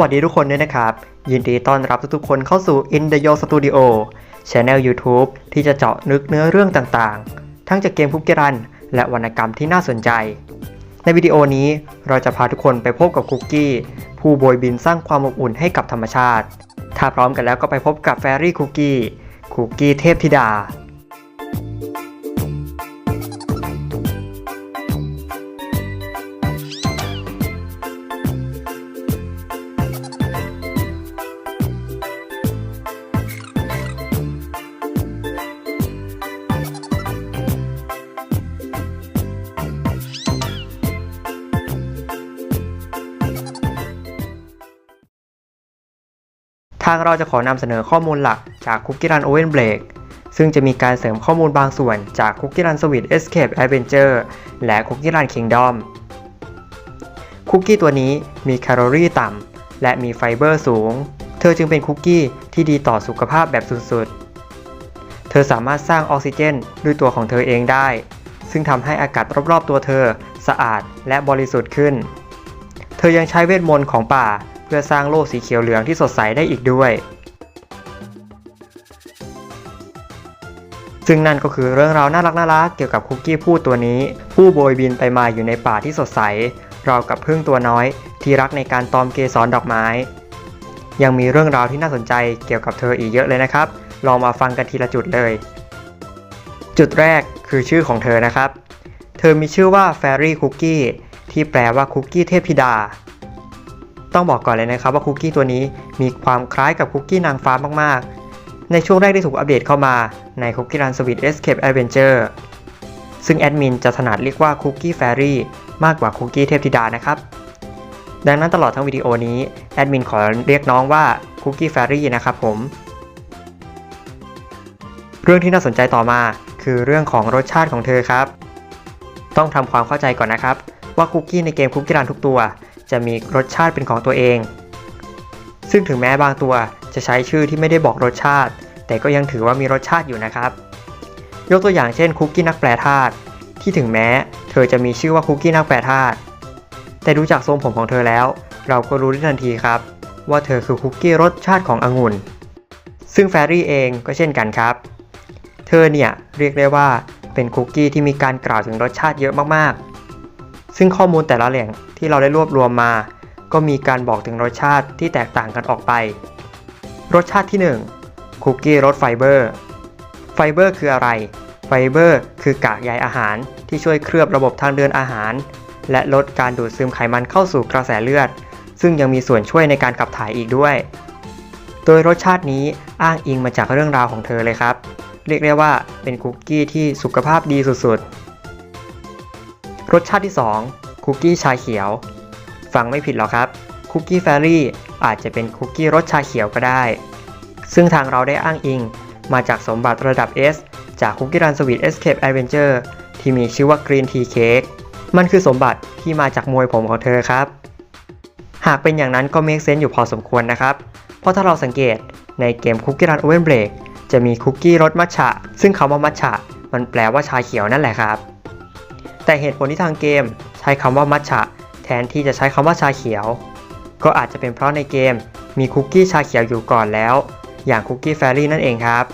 วัสดีทุกคนด้วยนะครับ ยินดีต้อนรับทุกๆคนเข้าสู่ In the Yo Studio Channel YouTube ที่จะเจาะลึกเนื้อเรื่องต่างๆ ทั้งจากเกมคุกกี้รัน และวรรณกรรมที่น่าสนใจ ในวิดีโอนี้เราจะพาทุกคนไปพบกับคุกกี้ ผู้โบยบินสร้างความอบอุ่นให้กับธรรมชาติ ถ้าพร้อมกันแล้วก็ไปพบกับแฟรี่คุกกี้คุกกี้เทพธิดา ทางเราจะขอนำเสนอข้อมูลหลักจาก Cookie Run Oven Break ซึ่งจะมีการเสริมข้อมูลบางส่วนจาก Cookie Run Sweet Escape Adventure และ Cookie Run Kingdom คุกกี้ตัวนี้มีแคลอรี่ต่ำและมีไฟเบอร์สูง เธอจึงเป็นคุกกี้ที่ดีต่อสุขภาพแบบสุดๆ เธอสามารถสร้างออกซิเจนด้วยตัวของเธอเองได้ ซึ่งทำให้อากาศรอบๆตัวเธอสะอาดและบริสุทธิ์ขึ้น เธอยังใช้เวทมนต์ของป่า เพื่อสร้างโลกสีเขียวเหลืองที่สดใสได้อีกด้วย ซึ่งนั่นก็คือเรื่องราวน่ารักน่ารักเกี่ยวกับคุกกี้ผู้ตัวนี้ ผู้โบยบินไปมาอยู่ในป่าที่สดใสราวกับพึ่งตัวน้อย ที่รักในการตอมเกสรดอกไม้ ยังมีเรื่องราวที่น่าสนใจเกี่ยวกับเธออีกเยอะเลยนะครับ ลองมาฟังกันทีละจุดเลย จุดแรกคือชื่อของเธอนะครับ เธอมีชื่อว่า Fairy Cookie ที่แปลว่าคุกกี้เทพธิดา ต้องบอกก่อนเลยนะครับว่าคุกกี้ตัวนี้มีความคล้ายกับคุกกี้นางฟ้ามากๆ ในช่วงแรกที่ถูกอัปเดตเข้ามาในคุกกี้รันสวีทเอสเคปแอดเวนเจอร์ซึ่งแอดมินจะถนัดเรียกว่าคุกกี้แฟรี่มากกว่าคุกกี้เทพธิดานะครับ ดังนั้นตลอดทั้งวิดีโอนี้แอดมินขอเรียกน้องว่าคุกกี้แฟรี่นะครับผม เรื่องที่น่าสนใจต่อมาคือเรื่องของรสชาติของเธอครับ ต้องทำความเข้าใจก่อนนะครับ ว่าคุกกี้ในเกมคุกกี้รันทุกตัว จะมีรสชาติเป็นของตัวเอง ซึ่งถึงแม้บางตัวจะใช้ชื่อที่ไม่ได้บอกรสชาติ แต่ก็ยังถือว่ามีรสชาติอยู่นะครับ ยกตัวอย่างเช่นคุกกี้นักแปรธาตุที่ถึงแม้ เธอจะมีชื่อว่าคุกกี้นักแปรธาตุแต่ดูจากทรงผมของเธอแล้ว เราก็รู้ได้ทันทีครับ ว่าเธอคือคุกกี้รสชาติขององุ่น ซึ่งแฟรี่เองก็เช่นกันครับ เธอเนี่ยเรียกได้ว่าเป็นคุกกี้ที่มีการกล่าวถึงรสชาติเยอะมากๆ ซึ่งข้อมูลแต่ละแหล่งที่เราได้รวบรวมมา ก็มีการบอกถึงรสชาติที่แตกต่างกันออกไป รสชาติที่ 1 คุกกี้รสไฟเบอร์ ไฟเบอร์คืออะไร ไฟเบอร์คือกากใยอาหารที่ช่วยเคลือบระบบทางเดินอาหาร และลดการดูดซึมไขมันเข้าสู่กระแสเลือด ซึ่งยังมีส่วนช่วยในการขับถ่ายอีกด้วย โดยรสชาตินี้อ้างอิงมาจากเรื่องราวของเธอเลยครับ เรียกได้ว่าเป็นคุกกี้ที่สุขภาพดีสุดๆ รสชาติที่ 2 คุกกี้ชาเขียว ฟังไม่ผิดหรอกครับ คุกกี้แฟรี่อาจจะเป็นคุกกี้รสชาเขียวก็ได้ ซึ่งทางเราได้อ้างอิง มาจากสมบัติระดับ S จากคุกกี้รันสวีทเอสเคปแอดเวนเจอร์ที่มีชื่อว่ากรีนทีเค้กมันคือสมบัติที่มาจากมวยผมของเธอครับ หากเป็นอย่างนั้นก็เมคเซนต์อยู่พอสมควรนะครับ เพราะถ้าเราสังเกตในเกมคุกกี้รันโอเวนเบรกจะมีคุกกี้รสมัทฉะ ซึ่งคำว่ามัทฉะมันแปลว่าชาเขียวนั่นแหละครับ แต่เหตุผลที่ทางเกมใช้คำว่ามัทฉะแทนที่จะใช้คำว่าชาเขียว ก็อาจจะเป็นเพราะในเกมมีคุกกี้ชาเขียวอยู่ก่อนแล้ว อย่างคุกกี้แฟรี่นั่นเองครับ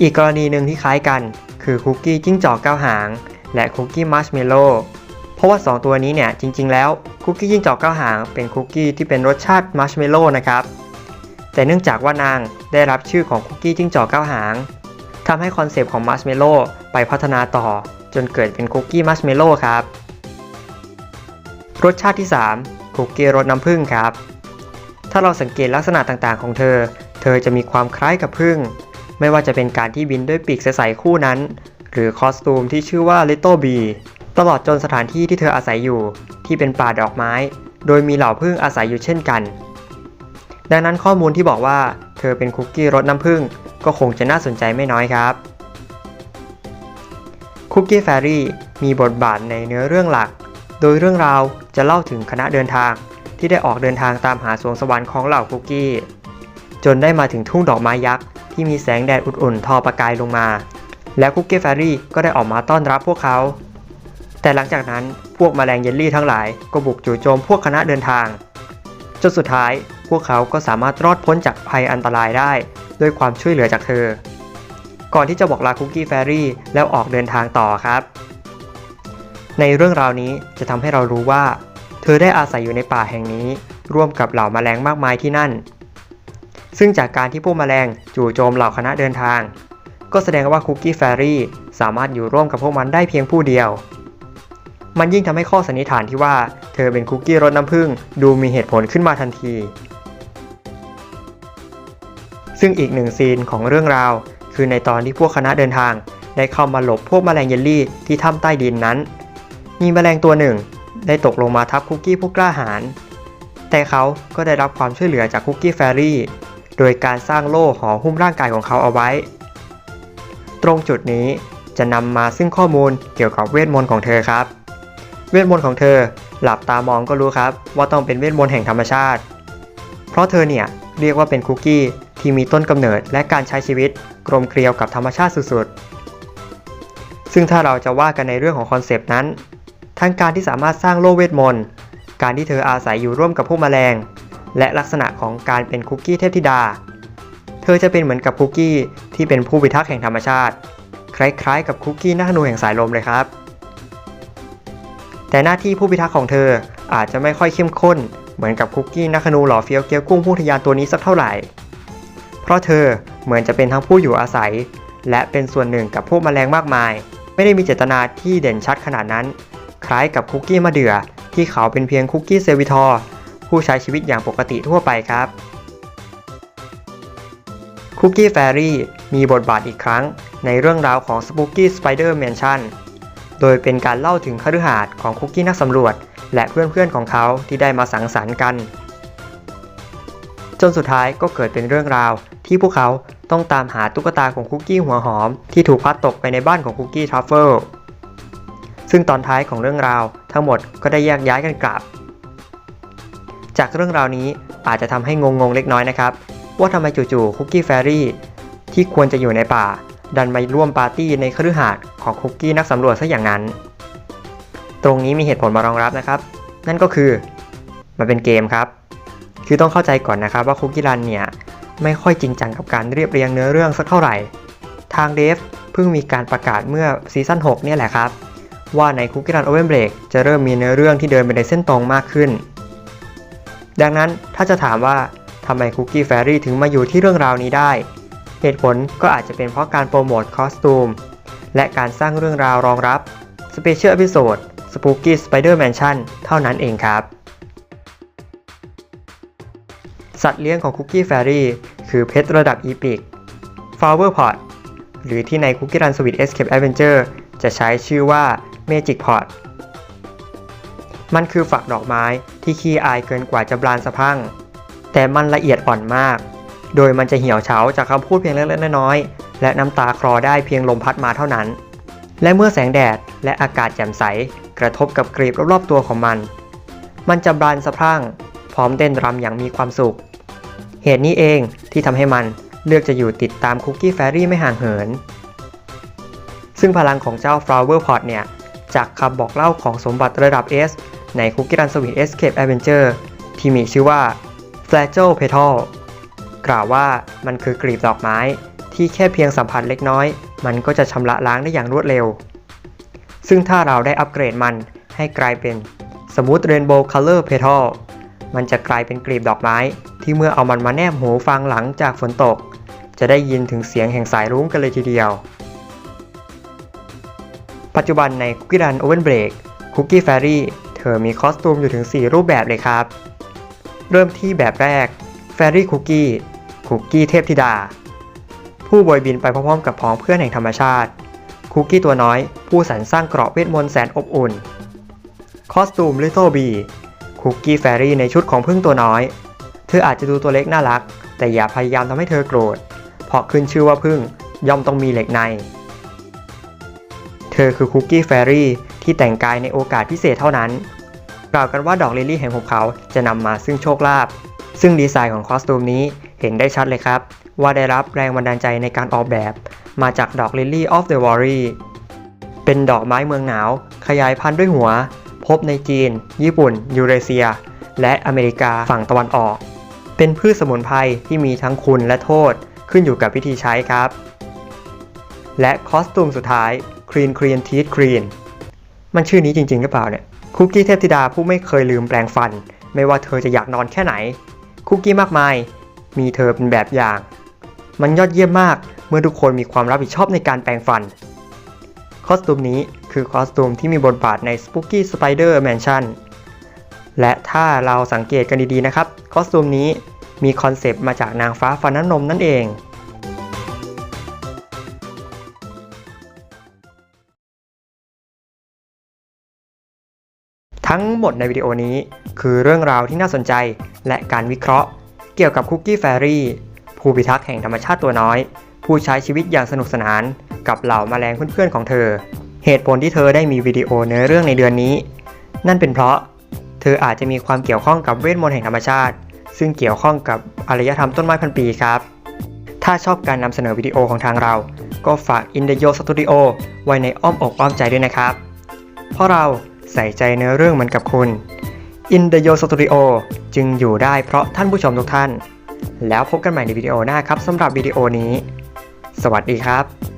อีกกรณีหนึ่งที่คล้ายกัน คือคุกกี้จิ้งจอกเก้าหาง และคุกกี้มัชเมลโล่เพราะว่า 2 ตัวนี้เนี่ยจริง ๆ แล้วคุกกี้จิ้งจอกเก้าหางเป็นคุกกี้ที่เป็นรสชาติมัชเมลโล่นะครับแต่เนื่องจากว่านางได้รับชื่อของคุกกี้จิ้งจอกเก้าหางทำให้คอนเซปต์ของมัชเมลโล่ไปพัฒนาต่อ จนเกิดเป็นคุกกี้มัชเมลโล่ครับ รสชาติที่ 3 คุกกี้รสน้ำผึ้งครับ ถ้าเราสังเกตลักษณะต่างๆของเธอ เธอจะมีความคล้ายกับผึ้งไม่ว่าจะเป็นการที่บินด้วยปีกใสๆคู่นั้น หรือคอสตูมที่ชื่อว่า Little Bee ตลอดจนสถานที่ที่เธออาศัยอยู่ ที่เป็นป่าดอกไม้ โดยมีเหล่าผึ้งอาศัยอยู่เช่นกัน ดังนั้นข้อมูลที่บอกว่า เธอเป็นคุกกี้รสน้ำผึ้งก็คงจะน่าสนใจไม่น้อยครับ คุกกี้แฟรี่มีบทบาทในเนื้อเรื่องหลัก โดยเรื่องราวจะเล่าถึงคณะเดินทางที่ได้ออกเดินทางตามหาสวงสวรรค์ของเหล่าคุกกี้ จนได้มาถึงทุ่งดอกไม้ยักษ์ที่มีแสงแดดอุ่นๆ ทอประกายลงมา และคุกกี้แฟรี่ก็ได้ออกมาต้อนรับพวกเขา แต่หลังจากนั้นพวกแมลงเยลลี่ทั้งหลายก็บุกจู่โจมพวกคณะเดินทาง จนสุดท้ายพวกเขาก็สามารถรอดพ้นจากภัยอันตรายได้ ด้วยความช่วยเหลือจากเธอ ก่อนที่จะบอกลาคุกกี้แฟรี่แล้วออกเดินทางต่อครับ ในเรื่องราวนี้จะทำให้เรารู้ว่า เธอได้อาศัยอยู่ในป่าแห่งนี้ ร่วมกับเหล่าแมลงมากมายที่นั่น ซึ่งจากการที่พวกแมลงจู่โจมเหล่าคณะเดินทาง ก็แสดงว่าคุกกี้แฟรี่สามารถอยู่ร่วมกับพวกมันได้เพียงผู้เดียว มันยิ่งทำให้ข้อสันนิษฐานที่ว่าเธอเป็นคุกกี้รสน้ำผึ้งดูมีเหตุผลขึ้นมาทันทีซึ่งอีกหนึ่งซีนของเรื่องราว คือในตอนที่พวกคณะเดินทาง ได้เข้ามาหลบพวกแมลงเยลลี่ที่ถ้ำใต้ดินนั้น มีแมลงตัวหนึ่ง ได้ตกลงมาทับคุกกี้ผู้กล้าหาญ แต่เขาก็ได้รับความช่วยเหลือจากคุกกี้แฟรี่ โดยการสร้างโล่ห่อหุ้มร่างกายของเขาเอาไว้ ตรงจุดนี้จะนำมาซึ่งข้อมูลเกี่ยวกับเวทมนต์ของเธอครับ เวทมนต์ของเธอหลับตามองก็รู้ครับ ว่าต้องเป็นเวทมนต์แห่งธรรมชาติ เพราะเธอเนี่ยเรียกว่าเป็นคุกกี้ที่มีต้นกำเนิดและการใช้ชีวิต กลมเกลียวกับธรรมชาติสุดๆ ซึ่งถ้าเราจะว่ากันในเรื่องของคอนเซปต์นั้น ทั้งการที่สามารถสร้างโลกเวทมนต์ การที่เธออาศัยอยู่ร่วมกับพวกแมลง และลักษณะของการเป็นคุกกี้เทพธิดา เธอจะเป็นเหมือนกับคุกกี้ที่เป็นผู้พิทักษ์แห่งธรรมชาติ คล้ายๆ กับคุกกี้นักธนูแห่งสายลมเลยครับ แต่หน้าที่ผู้พิทักษ์ของเธออาจจะไม่ค่อยเข้มข้น เหมือนกับคุกกี้นักนูหล่อเฟี้ยวเกี๊ยวกุ้งผู้ทะยานตัวนี้สักเท่าไหร่ เพราะเธอเหมือนจะเป็นทั้งผู้อยู่อาศัย และเป็นส่วนหนึ่งกับพวกแมลงมากมาย ไม่ได้มีเจตนาที่เด่นชัดขนาดนั้น คล้ายกับคุกกี้มะเดื่อ ที่เขาเป็นเพียงคุกกี้เซวิทอร์ผู้ใช้ชีวิตอย่างปกติทั่วไปครับคุกกี้แฟรี่มีบทบาทอีกครั้งในเรื่องราวของ Spooky Spider Mansion โดยเป็นการเล่าถึงคฤหาสน์ของคุกกี้นักสำรวจ และเพื่อนๆของเขาที่ได้มาสังสรรค์กัน นสุดท้ายก็เกิดเป็นเรื่องราว ที่พวกเขาต้องตามหาตุ๊กตาของคุกกี้หัวหอม ที่ถูกพัดตกไปในบ้านของคุกกี้ทรัฟเฟิลซึ่งตอนท้ายของเรื่องราวทั้งหมดก็ได้แยกย้ายกันกลับ จากเรื่องราวนี้อาจจะทำให้งงๆเล็กน้อยนะครับ ว่าทำไมจู่ๆคุกกี้แฟรี่ที่ควรจะอยู่ในป่า ดันมาร่วมปาร์ตี้ในคฤหาสน์ของคุกกี้นักสำรวจซะอย่างนั้น ตรงนี้มีเหตุผลมารองรับนะครับ นั่นก็คือ มันเป็นเกมครับ คือต้องเข้าใจก่อนนะครับว่าคุกกี้รันเนี่ยไม่ค่อยจริงจังกับการเรียบเรียงเนื้อเรื่องสักเท่าไหร่ ทางเดฟเพิ่งมีการประกาศเมื่อซีซั่น6เนี่ยแหละครับ ว่าในคุกกี้รันโอเวนเบรกจะเริ่มมีเนื้อเรื่องที่เดินไปในเส้นตรงมากขึ้น ดังนั้นถ้าจะถามว่าทำไมคุกกี้แฟรี่ถึงมาอยู่ที่เรื่องราวนี้ได้ เหตุผลก็อาจจะเป็นเพราะการโปรโมทคอสตูมและการสร้างเรื่องราวรองรับ Special Episode Spooky Spider Mansion เท่านั้นเองครับ สัตว์เลี้ยงของคุกกี้แฟรี่คือเพชรระดับอีพิก Flower Pot หรือที่ใน Cookie Run Sweet Escape Adventure จะใช้ชื่อว่า Magic Pot มันคือฝักดอกไม้ที่ขี้อายเกินกว่าจะบานสะพัง แต่มันละเอียดอ่อนมาก โดยมันจะเหี่ยวเฉาจากคำพูดเพียงเล็กๆน้อยๆและน้ำตาคลอได้เพียงลมพัดมาเท่านั้น และเมื่อแสงแดดและอากาศแจ่มใสกระทบกับกรีบรอบๆตัวของมัน มันจะบานสะพรั่ง พร้อมเต้นรำอย่างมีความสุข เหตุนี้เองที่ทำให้มันเลือกจะอยู่ติดตามคุกกี้แฟรี่ไม่ห่างเหิน ซึ่งพลังของเจ้า Flower Pot เนี่ย จากคำบอกเล่าของสมบัติระดับ S ใน Cookie Run Sweet Escape Adventure ที่มีชื่อว่า Fragile Petal กล่าวว่ามันคือกลีบดอกไม้ที่แค่เพียงสัมผัสเล็กน้อย มันก็จะชำระล้างได้อย่างรวดเร็ว ซึ่งถ้าเราได้อัปเกรดมันให้กลายเป็น Smooth Rainbow Color Petal มันจะกลายเป็นกลีบดอกไม้ ที่เมื่อเอามันมาแนบหูฟังหลังจากฝนตก จะได้ยินถึงเสียงแห่งสายรุ้งกันเลยทีเดียว ปัจจุบันใน Cookie Run Oven Break Cookie Fairy เธอมีคอสตูมอยู่ถึง 4 รูปแบบเลยครับ เริ่มที่แบบแรก Fairy Cookie คุกกี้เทพธิดา ผู้บอยบินไปพร้อมๆกับพ้องเพื่อนแห่งธรรมชาติ คุกกี้ตัวน้อย ผู้สรรสร้างเกราะเวทมนต์แสนอบอุ่น คอสตูม Little Bee คุกกี้แฟรี่ในชุดของพึ่งตัวน้อย ธออาจจะดูตัวเล็กน่ารัก แต่อย่าพยายามทำให้เธอโกรธ เพราะขึ้นชื่อว่าพึ่งย่อมต้องมีเหล็กใน เธอคือคุกกี้แฟรี่ที่แต่งกายในโอกาสพิเศษเท่านั้น กล่าวกันว่าดอกลิลลี่แห่งหุบเขาจะนำมาซึ่งโชคลาภ ซึ่งดีไซน์ของคอสตูมนี้เห็นได้ชัดเลยครับ ว่าได้รับแรงบันดาลใจในการออกแบบ มาจากดอกลิลลี่ of the Valley เป็นดอกไม้เมืองหนาว ขยายพันธุ์ด้วยหัว พบในจีน ญี่ปุ่น ยูเรเซีย และอเมริกาฝั่งตะวันออก เป็นพืชสมุนไพรที่มีทั้งคุณและโทษขึ้นอยู่กับวิธีใช้ครับ และคอสตูมสุดท้าย Clean Clean Teeth Clean มันชื่อนี้จริง ๆ หรือเปล่าเนี่ย คุกกี้เทพธิดาผู้ไม่เคยลืมแปลงฟัน ไม่ว่าเธอจะอยากนอนแค่ไหน คุกกี้มากมาย มีเธอเป็นแบบอย่าง มันยอดเยี่ยมมากเมื่อทุกคนมีความรับผิดชอบในการแปลงฟัน คอสตูมนี้คือคอสตูมที่มีบทบาทใน Spooky Spider Mansion และถ้าเราสังเกตกันดีๆนะครับคอสตูมนี้มีคอนเซปต์มาจากนางฟ้าฟันน้ำนมนั่นเอง ทั้งหมดในวิดีโอนี้คือเรื่องราวที่น่าสนใจและการวิเคราะห์ เกี่ยวกับคุกกี้แฟรี่ผู้พิทักษ์แห่งธรรมชาติตัวน้อย ผู้ใช้ชีวิตอย่างสนุกสนานกับเหล่าแมลงเพื่อนๆของเธอ เหตุผลที่เธอได้มีวิดีโอเนื้อเรื่องในเดือนนี้ นั่นเป็นเพราะ เธออาจจะมีความเกี่ยวข้องกับเวทมนต์แห่งธรรมชาติ ซึ่งเกี่ยวข้องกับอารยธรรมต้นไม้พันปีครับ ถ้าชอบการนำเสนอวิดีโอของทางเรา ก็ฝาก i n d e y o Studio ไว้ในอ้อมอกอ้อมใจด้วยนะครับ เพราะเราใส่ใจเนื้อเรื่องเหมือนกับคุณ i n d e y o Studio จึงอยู่ได้เพราะท่านผู้ชมทุกท่าน แล้วพบกันใหม่ในวิดีโอหน้าครับสำหรับวิดีโอนี้ สวัสดีครับ